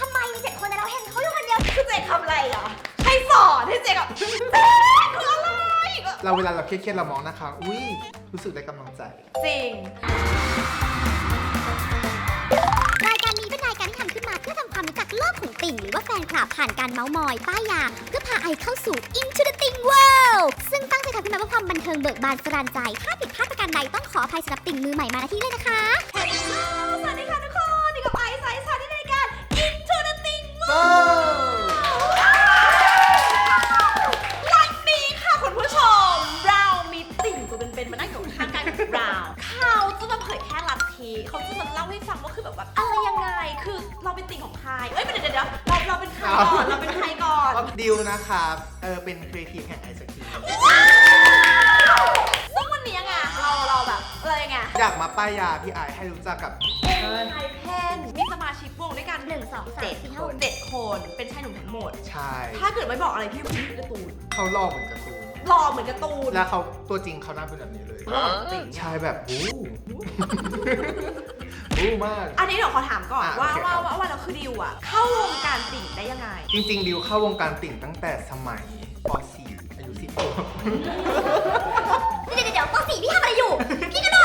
ทำไมมีเจ็ดคนแต่เราเห็นเขาอยู่คนเดียวคือเจทำอะไรเหรอให้สอนให้เจกับเจคืออะไรก็เราเวลาเราเครียดๆเรามองนะคะ อุ้ยรู้สึกได้กำลังใจ จริง รายการนี้เป็นรายการที่ทำขึ้นมาเพื่อทำความรู้จักโลกของติ่งหรือว่าแฟนคลับผ่านการเมาส์มอย ป้ายยาเพื่อพาไอเข้าสู่ Into the Ting World ซึ่งตั้งใจทำขึ้นมาเพื่อความบันเทิงเบิกบานสรานใจ ถ้าผิดพลาดประการใดต้องขออภัยสำหรับติ่งมือใหม่มาณที่เลยนะคะ Thing วันนี้ค่ะคุณผู้ชม เรามีติ่งตัวเป็นๆมานั่งอยู่ข้างกันกับเรา เขาจะมาเผยแพร่ลัทธิเขาจะมาเล่าให้ฟังว่าคือแบบว่าอะไรยังไง คือเราเป็นติ่งของใคร เอ้ยเดี๋ยวเดี๋ยวเดี๋ยวเราเราเป็นใครก่อน เราเป็นใครก่อนก็ดิวนะครับเออเป็นครีเอทีฟแห่งไอศครีมซึ่งวันนี้ไงเราเราแบบอะไรไง อยากมาป้ายยาพี่ไอให้รู้จักกับ เอ็นไอเพนมีสมาชิกวงด้วยกันหนึ่งสองสามเจ็ดสี่คห้าหนกเจ็ดคน เป็นชายหนุ่มทั้งหมดชายถ้าเกิดไม่บอกอะไรพี่คุณพี่การ์ตูนเขาหล่อเหมือนการ์ตูนหล่อเหมือนการ์ตูนแล้วเขาตัวจริงเขาหน้าเป็นแบบนี้เลยหล่อจริงชายแบบบู๊บู๊มาก อันนี้เดี๋ยวขอถามก่อนอะว่าโอเคว่าครับว่าว่าเราคือดิวอะเข้าวงการติ่งได้ยังไง จริง ๆ ดิวเข้าวงการติ่งตั้งแต่สมัยป .4 อายุ10ขวบเดี๋ยวเดี๋ยวเดี๋ยวปสี่พี่ทำอะไรอยู่ พี่กระโด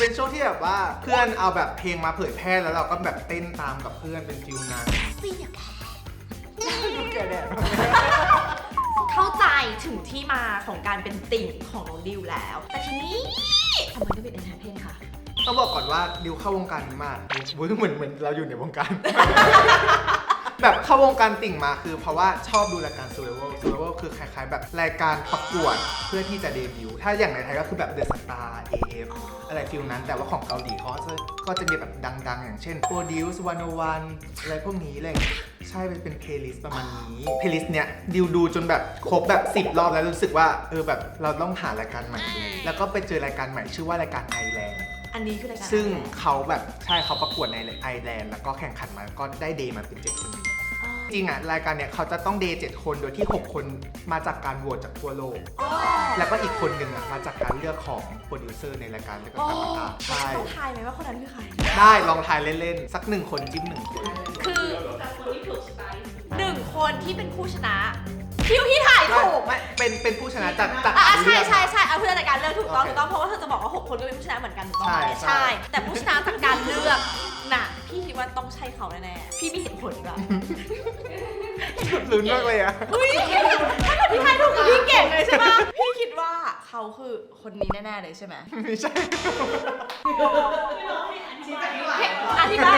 เป็นช่วงที่แบบว่าเพื่อนเอาแบบเพลงมาเผยแพร่แล้วเราก็แบบเต้นตามกับเพื่อนเป็นฟิลนั้นสี่อะแกแกแดดเข้าใจถึงที่มาของการเป็นติ่งของน้องดิวแล้ว แต่ทีนี้ทำไมต้องเป็นเอ็นไอเพนคะต้องบอกก่อนว่าดิวเข้าวงการนี้มาวุ้ยเหมือนเหมือนเราอยู่ในวงการ แบบเข้าวงการติ่งมาคือเพราะว่าชอบดูรายการ Survival Survival คือคล้ายๆ แบบรายการประกวดเพื่อที่จะเดบิวต์ถ้าอย่างในไทยก็คือแบบ The Star AF อะไรฟิลนั้น แต่ว่าของเกาหลีเขาจะก็จะมีแบบดัง ๆ อย่างเช่น Produce 101 อะไรพวกนี้อะไรอย่างเงี้ยใช่เป็นเพลย์ลิสต์ประมาณนี้ เพลย์ลิสต์เนี้ยดิวดูจนแบบครบแบบ 10 รอบแล้วรู้สึกว่าเออแบบเราต้องหารายการใหม่ดูแล้วก็ไปเจอรายการใหม่ชื่อว่ารายการไอแลนด์อันนี้คือรายการซึ่งเขาแบบใช่เขาประกวดในไอร์แลนด์แล้วก็แข่งขันมาก็ได้เดย์มาเป็น7คนนี้อ๋อ จริงอะรายการเนี้ยเขาจะต้องเดย์7คนโดยที่ 6 คนมาจากการโหวตจากทั่วโลกอ๋อแล้วก็อีกคนหนึ่งอะมาจากการเลือกของโปรดิวเซอร์ในรายการแล้วก็อ๋อกรรมการใช่ต้องทายไหมว่าคนนั้นคือใคร ได้ลองทายเล่นๆ สักหนึ่งคนจิ้มหนึ่งคนคือหนึ่งคนที่เป็นผู้ชนะคิวที่ถ่ายถูกไม่เป็นเป็นผู้ชนะจากจากอะการใช่เลือก ใช่ใช่เอาผู้ชนะจากการเลือกถูกต้องโอเคถูกต้องเพราะว่าเธอจะบอกว่าหกคนก็เป็นผู้ชนะเหมือนกันถูกต้องไหมใช่ใช่ใช่แต่ผู้ชนะจากการเลือก น่ะ พี่คิดว่าต้องใช่เขาแน่ๆ พี่มีเหตุผลด้วยลุ้นมากเลยอะเฮ้ยถ้าเกิดพี่ทายถูกคือพี่เก่งเลยใช่ปะพี่คิดว่าเขาคือคนนี้แน่ๆเลยใช่ไหมไม่ใช่อธิบาย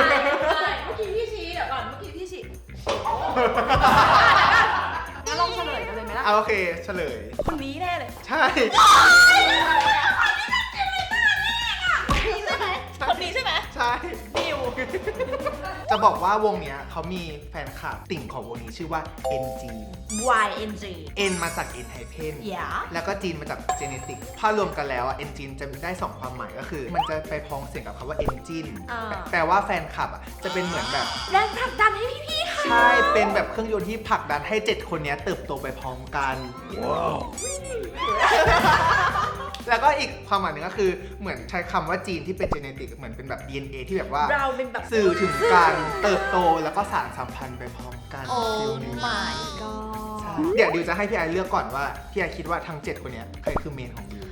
เมื่อกี้พี่ชี้เดี๋ยวก่อน เมื่อกี้พี่ชี้งั้นลองเฉลยกันเลยไหมล่ะ เอาโอเค เฉลย คนนี้แน่เลย ใช่ค จะบอกว่าวงเนี้ยเขามีแฟนคลับติ่งของวงนี้ชื่อว่า NG Y N G N มาจาก N hyphen อย่าแล้วก็จีนมาจาก genetic ถ้ารวมกันแล้วอะ engine จะได้ 2 ความหมายก็คือ มันจะไปพ้องเสียงกับคำว่า engine อ่า แปลว่าแฟนคลับอะจะเป็นเหมือนแบบ แรงผลักดันให้พี่ๆค่ะ ใช่ เป็นแบบเครื่องยนต์ที่ผลักดันให้ 7 คนเนี้ยเติบโตไปพร้อมกันว้าว แล้วก็อีกความหมายหนึ่งก็คือเหมือนใช้คำว่าจีนที่เป็น genetic เหมือนเป็นแบบ DNA ที่แบบว่าเราเป็นแบบ สื่อถึงการเติบโตแล้วก็สานสัมพันธ์ไปพร้อมกันโอ้ ฟิลนี้ my ใช่ god เดี๋ยวดิวจะให้พี่ไอเลือกก่อนว่าพี่ไอคิดว่าทั้ง 7 คนเนี้ยใครคือเมนของดิว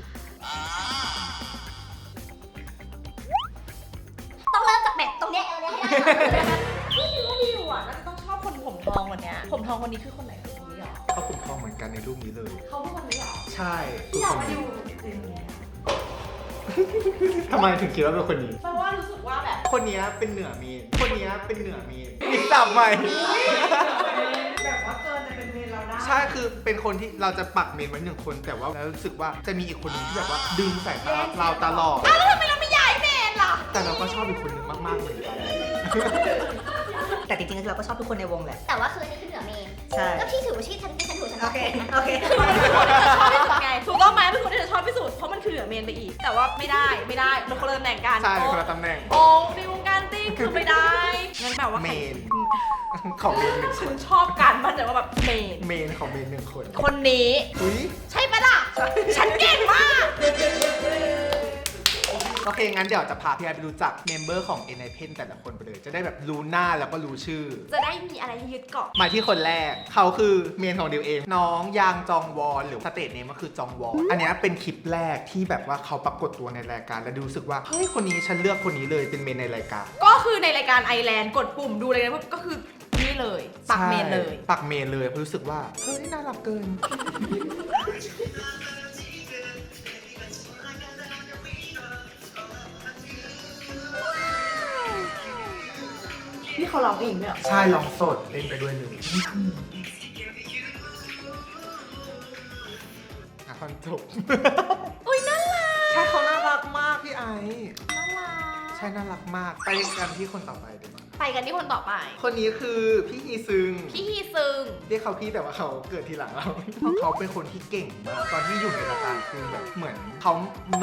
ต้องเริ่มจากแบบตรงเนี้ยเออเนี่ยให้ได้ก่อนพี่คิดว่าดิวอะน่าจะต้องชอบคนผมทองวันเนี้ยผมทองคนนี้คือคนไหนคนนี้ เหรอเขาผมทองเหมือนกันในรูปนี้เลย เขาเป็นคนนี้เหรอใช่คืพี่ออยาคกนมาดินี้วจริงๆเนี่ยทำไมถึงคิดว่าเป็นคนนี้ เพราะว่ารู้สึกว่าแบบคนเนี้ยเป็นเหนือเมนคนเนี้ยเป็นเหนือเมนมีสับใหม่ แบบว่าเกินจะเป็นเมนเราได้ใช่คือเป็นคนที่เราจะปักเมนไว้หนึ่งคน แต่ว่าเรารู้สึกว่าจะมีอีกคนหนึงที่แบบว่าดึงสายตาเราตลอด อ้าวแล้วทำไมเราไม่ย้ายเมนล่ะ แต่เราก็ชอบอีกคนหนึงมากๆเหมือนกัน แต่จริงๆเราก็ชอบทุกคนในวงแหละ แต่ว่าคืออันนี้คือเหนือเมน ใช่ ก็พี่ถือว่าชื่อฉันเป็นฉันถูกฉันโอเค โอเคคือมันเป็นคนที่เธอชอบที่สุดไงถูกต้องไหมเป็นคนที่เธอชอบที่สุดเพราะมันคือเหนือเมนไปอีก แต่ว่าไม่ได้ไม่ได้มันคนละตำแหน่งกันใช่คนละตำแหน่ง โอ้ในวงการติ้งคือไม่ได้งั้นแปลว่าเมใครนของเมนหนึ่งคฉันนชอบการมันแต่ว่าแบบเมน เมนของเมนหนึ่งคนคนนี้ อุ้ยใช่ปะล่ะ ฉันเก่งมากโอเค งั้นเดี๋ยวจะพาพี่ไอไปรู้จักเมมเบอร์ของ n i p e n แต่ละคนไปเลย จะได้แบบรู้หน้าแล้วก็รู้ชื่อ จะได้มีอะไรให้ยึดเกาะ มาที่คนแรก เขาคือเมนของดิวเอง น้องยางจองวอนหรือสเตทเนมก็คือจองวอนอันเนี้ยเป็นคลิปแรกที่แบบว่าเขาปรากฏตัวในรายการแล้วดูรู้สึกว่า เฮ้ย คนนี้ฉันเลือกคนนี้เลยเป็นเมนในรายการ ก็คือในรายการไอแลนด์กดปุ่มดูเลยนะก็คือนี่เลยปักเมนเลย ใช่ปักเมนเลยเพราะรู้สึกว่า เฮ้ย น่ารักเกิน เขาร้องเองเนี่ยใช่ลองสดเล่นไปด้วยเลยอะคอนจบอุ้ยน่ารักใช่เขาน่ารักมากพี่ไอซ์น่ารัก ใช่น่ารักมาก ไปกันที่คนต่อไปดีกว่า ไปกันที่คนต่อไป คนนี้คือพี่ฮีซึง พี่ฮีซึง เรียกเขาพี่แต่ว่าเขาเกิดทีหลังเราเขาเป็นคนที่เก่งมาก ตอนที่อยู่ในรายการคือแบบเหมือนเขา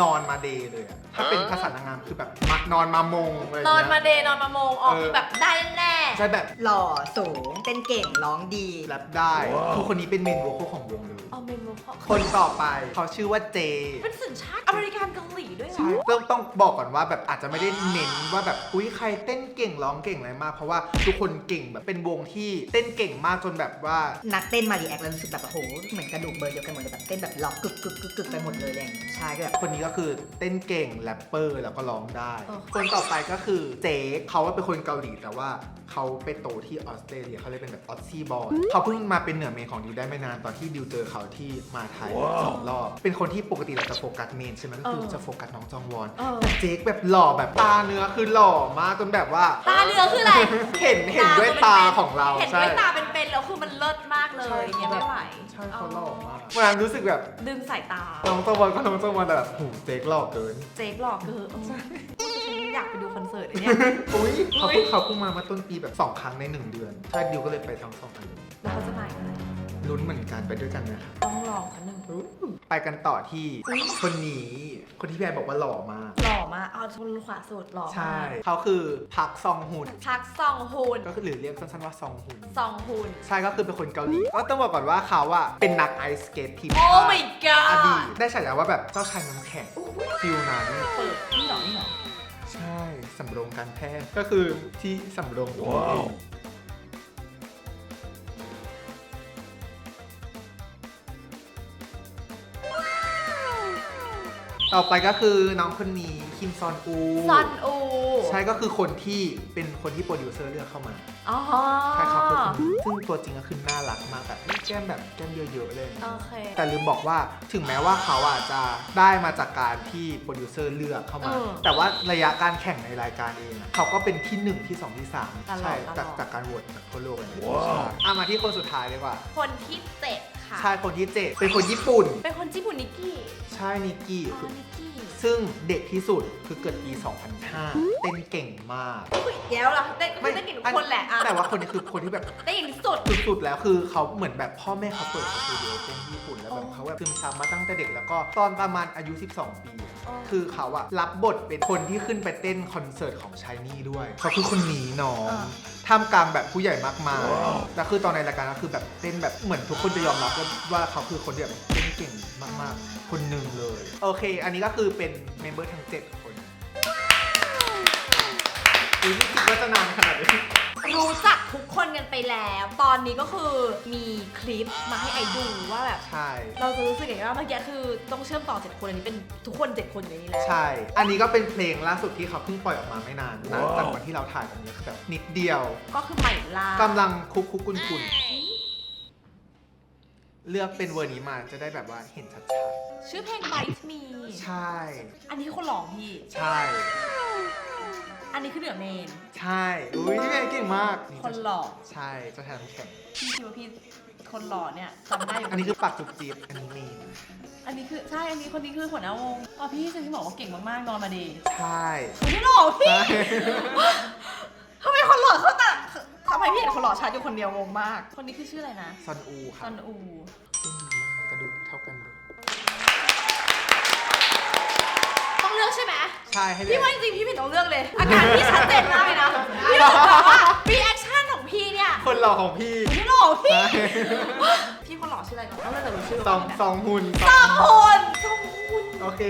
นอนมาเดย์เลยอะถ้าเป็นภาษานางงามคือแบบมานอนมามงเลยนอนมาเดย์นอนมาโมงออกเออคือแบบได้แน่ใช่แบบหล่อสูงเต้นเก่งร้องดี แรปได้คือคนนี้เป็นเมนโวคอลของวงเลย เอาเมนูเขาคนต่อไปเขาชื่อว่าเจ เป็นสัญชาติอเมริกันเกาหลีด้วยเหรใช่อต้องต้องบอกก่อนว่าแบบอาจจะไม่ได้เน้นว่าแบบอุ้ยใครเต้นเก่งร้องเก่งอะไรมาก เพราะว่าทุกคนเก่งแบบเป็นวงที่เต้นเก่งมากจนแบบว่านักเต้นมารีแอคแล้วรู้สึกแบบโอ้โหเหมือนกระดูกเบอร์เดียวกันหมดเลยแบบเต้นแบบล็อกกึกกึกกึกกึกไปหมดเลยอะไรอย่างเลยใช่ก็แบบ คนนี้ก็คือเต้นเก่งแรปเปอร์แล้วก็ร้องได้คนต่อไปก็คือเจคเขาว่าเป็นคนเกาหลีแต่ว่าเขาไปโตที่ออสเตรเลียเขาเลยเป็นแบบออสซี่บอลเขาเพิ่งมาเป็นเหนือเมนของดิวได้ไม่นานตอนที่ดิวเจอเขาที่มาไทยสองรอบ เป็นคนที่ปกติเราจะโฟกัสเมนใช่ไหมก็คือจะโฟกัสน้องจองวอนเออ แต่เจคแบบหล่อแบบตาเนื้อคือหล่อมากจนแบบว่า ตาเรือคืออะไรเห็นเห็นด้วยตาของเราเห็นใช่ด้วยตาเป็นๆแล้วคือมันเลิศมากเลยใช่เนี่ยไม่ไหวใช่เขาหล่อมากวันนั้นรู้สึกแบบดึงสายตา น้องจองวอนก็น้องจองวอนแต่แบบหูเจคหล่อเกิน เจ๊กหลอกคือเออฉันอยากไปดูคอนเสิร์ตอันเนี่ย อุ้ยเขาอุ๊เพิ่ยงเขาเพิ่งมาเมื่อต้นปีแบบสองครั้งในหนึ่งเดือนใช่ดิวก็เลยไปทั้งสองอันแล้วเขาจะมาอีกไหม ลุ้นเหมือนกันไปด้วยกันนะครับต้องลองคันหนึ่งไปกันต่อที่คนนี้คนที่พี่แอนบอกว่าหล่อมาก หล่อมากเอาชนขวาสุดหล่อใช่ มากเขาคือพักซองฮุนพักซองฮุนก็คือหรือเรียกสั้นๆว่าซองฮุน ซองฮุน ใช่ก็คือเป็นคนเกาหลีก็ต้องบอกก่อนว่าเขาอะเป็นนักไอสเกตทีมโอ้ชาติ my อดีต god ได้ฉายาว่าแบบเจ้าชายน้ำแข็งฟิลนั้น เปิดนี่เหรอนี่เหรอใช่ สำโรงการแพทย์ก็คือที่สำโรงว้าว ต่อไปก็คือน้องคนนี้คิมซอนอู ซอนอูใช่ก็คือคนที่เป็นคนที่โปรดิวเซอร์เลือกเข้ามาอ๋อใช่เขาคือคนนี้ซึ่งตัวจริงก็คือน่ารักมากแบบแก้มแบบแก้มเยอะๆเลยโอเค แต่ลืมบอกว่าถึงแม้ว่าเขาอาจจะได้มาจากการที่โปรดิวเซอร์เลือกเข้ามา เออแต่ว่าระยะการแข่งในรายการเองอะเขาก็เป็นที่1ที่2ที่ตลอ3ดใช่ตลอด จากจากการโหวตจากทั่วโลกเลยนะใช่อะมาที่คนสุดท้ายดีกว่าคนที่เจ็ดค่ะใช่คนที่7เป็นคนญี่ปุ่น เป็นคนญี่ปุ่นนิกกี้ ใช่นิกกี้ อ๋คืออนิกกี้ซึ่งเด็กที่สุดคือเกิดปี 2005 เต้นเก่งมากอุ้ยเดี๋ยวล่ะได้คือได้กลิ่นทุกคนแหละอะแต่ว่าคนนี้คือคนที่แบบ ได้กลิ่นที่สุด สุดๆ แล้วคือเขาเหมือนแบบพ่อแม่เขาเปิดสตูดิโอเต้นที่ญี่ปุ่นแล้วแบบอ๋อเขาแบบซึมซับมาตั้งแต่เด็กแล้วก็ตอนประมาณอายุ 12 ปีอะอ๋อ คือเขาอะรับบทเป็นคนที่ขึ้นไปเต้นคอนเสิร์ตของชายนี่ด้วย เขาคือคนนี้น้องท่ามกลางแบบผู้ใหญ่มากมายแต่คือตอนในรายการก็คือแบบเต้นแบบเหมือนทุกคนจะยอมรับว่าว่าเขาคือคนที่แบบ เต้นเก่งมากๆ คนหนึ่งเลย โอเค อันนี้ก็คือเป็นเมมเบอร์ทั้ง 7 คนอุ๊ยไม่คิดว่าจะนานขนาดนี้ รู้จักทุกคนกันไปแล้ว ตอนนี้ก็คือมีคลิปมาให้ไอดูว่าแบบ ใช่ เราจะรู้สึกอย่างไรบ้างเมื่อกี้คือต้องเชื่อมต่อเจ็ดคน อันนี้เป็นทุกคนเจ็ดคนอยู่ในนี้แล้ว ใช่ อันนี้ก็เป็นเพลงล่าสุดที่เขาเพิ่งปล่อยออกมาไม่นานนะจากวันที่เราถ่ายกันเนี่ยคือแบบนิดเดียว ก็คือใหม่ล่ากำลังคุกคุกกุนกุน เลือกเป็นเวอร์นี้มาจะได้แบบว่าเห็นชัดชื่อเพลง Bite Me ๆ ใช่ อันนี้คือคนหลองพี่ ใช่ อันนี้คือเหนือเมน ใช่ อุ้ยพี่แม่เก่งมากคนหล่อใช่เจะแทนำแข็ง พี่คิดว่าพี่คนหล่อเนี่ยจำได้อยู่อันนี้คือปากจุกจีบอันนี้เมนอันนี้คือใช่อันนี้คนนี้คือหัวหน้าวงอ๋อพี่ฉันที่บอกว่าเก่งมากๆนอนมาดีใช่ คนที่หล่อพี่ใช่ ทำไมคนหล่อเขาแต่ ทำไมพี่เห็นคนหล่อชัดอยู่คนเดียวงงมาก คนนี้คือชื่ออะไรนะซอนอูคซัรับนอูเต้นดีมากกระดูกเท่ากันเลยต้องเลือกใช่ไหม ใช่ให้เลืพี่อกว่าจริงๆพี่ไม่ต้องเลือกเลย อาการพี่ชัดเจนมากเลยนะ พี่รู้สึกแบบว่ารีแอคชั่นของพี่เนี่ยคนหล่อของพี่ พี่หล่อพี่ใช่พี่คนหล่อชื่ออะไรก่อนต้องเลือกแต่รู้ชื่อสองก่นนะสองหุ่นสองคนสองคน โอเค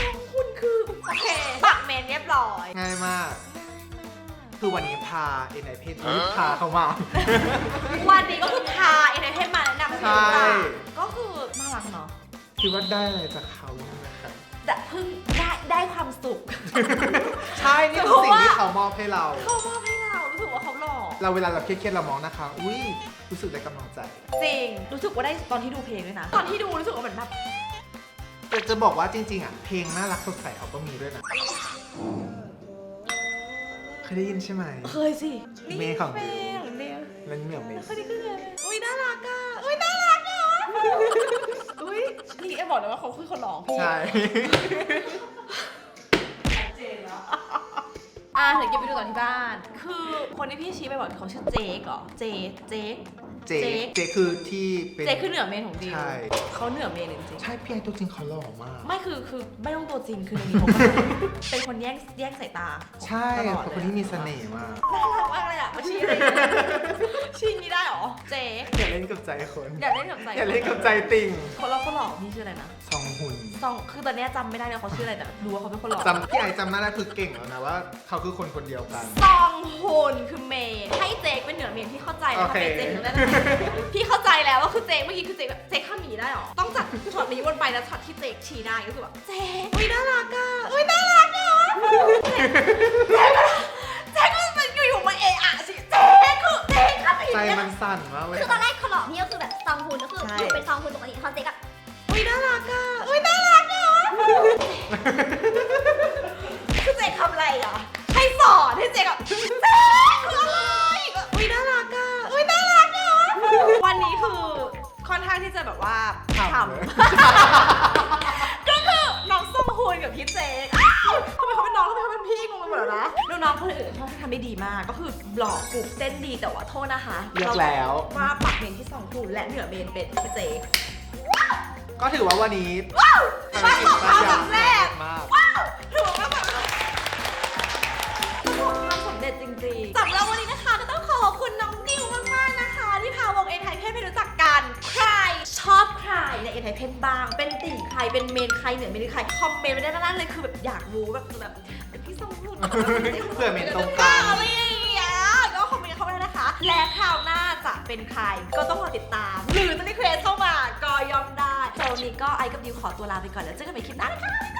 สองคนคือ โอเค ปักนเรียบร้อย ง่ายมาก คือวันนี้พาเอ็นไอเพนพาเขามา วันนี้ก็คือพาเอ็นไอเทนมาแนะนำให้รู้ใช่จักก็คือน่ารักเนาะคิดว่าได้อะไรจากเขานะครับ แต่เพิ่งได้ได้ความสุข ใช่นี่คือสิ่งที่เขามอบให้เรา เขามอบให้เรารู้สึกว่าเขาหล่อเราเวลาเราเครียดๆเรามองนะคะ อุ้ยรู้สึกได้กำลังใจ จริงรู้สึกว่าได้ตอนที่ดูเพลงด้วยนะ ตอนที่ดูรู้สึกว่าเหมือนแบบแต่จะบอกว่าจริงๆอะเพลงน่ารักสดใสเขาก็มีด้วยนะเค ยได้ยินใช่ไหม เคยสิเมย์ของ เมย์ของเมย์แล้วเหมียวเมย์เคยได้ขึ้นเลยอุ้ยน่ารักอะอุ้ยน่ารักอะอุ้ยนี่เอ็มบอกเลยว่าเขาคือคนร้องเพลงใช่ อะเดี๋ยวเก็บไปดูต่อที่บ้าน คือคนที่พี่ชี้ไปบอกเขาชื่อเจคเหรอ เจ เจค เจเจเจคือที่เป็น เจคคือเหนือเมนของดิวใช่ เขาเหนือเมนจริงๆใช่พี่ไอตัวจริงเขาหล่อมากไม่คือคือไม่ต้องตัวจริงคือในนี้เขาก็เป็นคนแย่งแย่งสายตาใช่ตลอดเป็นลยคนที่มีเสน่ห์มากน่ารักมากเลยอะมาชี้อะไรอย่างเงี้ยชี้อย่างนี้ได้เหรอ เจอย่าเล่นกับใจคน อยากเล่นกับใจอย่าเล่นกับใจติ่งคนเราคนหล่อนี่ชื่ออะไรนะซองหุนซองคือตอนเนี้ยจำไม่ได้เลยเขาชื่ออะไรแต่รู้ว่าเขาเป็นคนหล่อจำพี่ไอจำหน้าได้คือเก่งแล้วนะว่า เขาคือคนคนเดียวกัน ซองฮุนคือเมย์ นที่เข้าใจแล้วโอเคทำไมเจคถึงได้พี่เข้าใจแล้วว่าคือเจคเมื่อกี้คือเจคแบบเจคข้ามหมีได้เหรอ ต้องจัดช็อตนี้วนไปแล้วช็อตที่เจคชี้ได้ก็คือแบบเจคอุ้ยน่ารักอะอุ้ยน่ารักอะเจคเจคมันมันอยู่ๆมาเอะอะสิเจคคือเจคข้ามหมีใจเนี่ยมันสั่นมากเลยคือตอนแรกเขาหลอกพี่ก็คือแบบซองฮุนก็คือใช่อยู่เป็นซองฮุนปกติเขาเจ๊กับอุ้ยน่ารักอะอุ้ยน่ารักอะ น้องๆคนอื่นเขาทำได้ดีมาก ก็คือหลอกกลุ่มเส้นดีแต่ว่าโทษนะคะเลือกแล้วว่าปักเมนที่สองถูนและเหนือเมนเป็นพี่เจคก็ถือว่าวันนี้ว้าวภารกิจประสบความบ้านสำเร็จมากว้าวถือว่าแบบประสบความสำเร็จจริงๆสำหรับวันนี้นะคะก็ต้องขอบคุณน้องนิวมากๆนะคะ ที่พาวงเอ็นไทเพนไปรู้จักกันใครชอบใครในเอ็นไทเพนบ้าง เป็นติ่งใครเป็นเมนใครเหนือเมนใครคอมเมนต์ไว้ได้ด้านล่างเลยคือแบบอยากรู้แบบแบบ เพื่อเมนตรงกลางอะไรอย่างเงี้ยก็คอมเมนต์เข้ามาได้นะคะ และคราวหน้าจะเป็นใครก็ต้องรอติดตาม หรือจะได้เควสเข้ามาก็ยอมได้ตอนนี้ก็ไอกับดิวขอตัวลาไปก่อนแล้วเจอกันใหม่คลิปหน้านะคะ